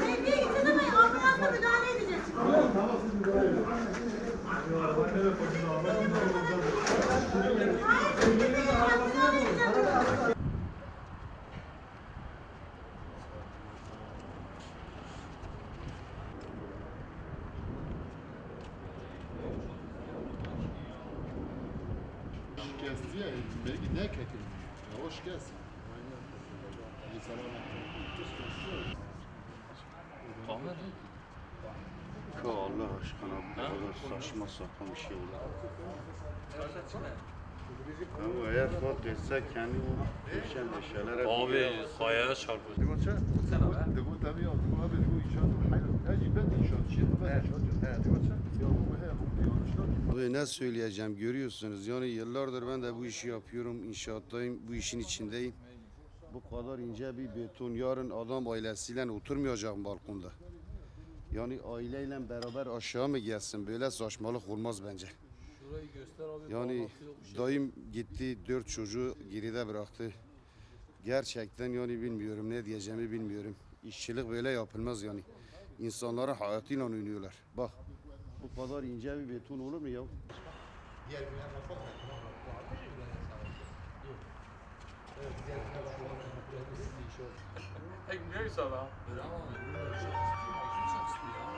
Sevgiye gideceğiz ama ambulansa müdahale edeceğiz. Hayır, sevgiye müdahale edeceğiz. Şikayetçi ya, belki ne kekin? Ya hoş gelsin. Ya Allah aşkına bu kadar saçma sapan bir şey olur. Ama eğer fark etse kendi o düşen eşyalara Abi kayaya çarpıyor. Digo tabii ya, digo abi digo inşaatı hayır. Ben inşaatçıyım, ben inşaatçıyım. He, digo çe, ya bu he, bu yanlışlar. Abi ne söyleyeceğim görüyorsunuz yani yıllardır ben de bu işi yapıyorum inşaattayım bu işin içindeyim. Bu kadar ince bir beton yarın adam ailesiyle oturmayacak balkonda. Yani aileyle beraber aşağı mı gelsin böyle saçmalık olmaz bence. Şurayı göster abi. Yani şey. dayım gitti dört çocuğu geride bıraktı. Gerçekten yani bilmiyorum ne diyeceğimi bilmiyorum. İşçilik böyle yapılmaz yani. İnsanların hayatıyla oynuyorlar. Bak bu kadar ince bir beton olur mu ya? Hey, neyse lan. Tamam. Kim çalıştı ya? Bana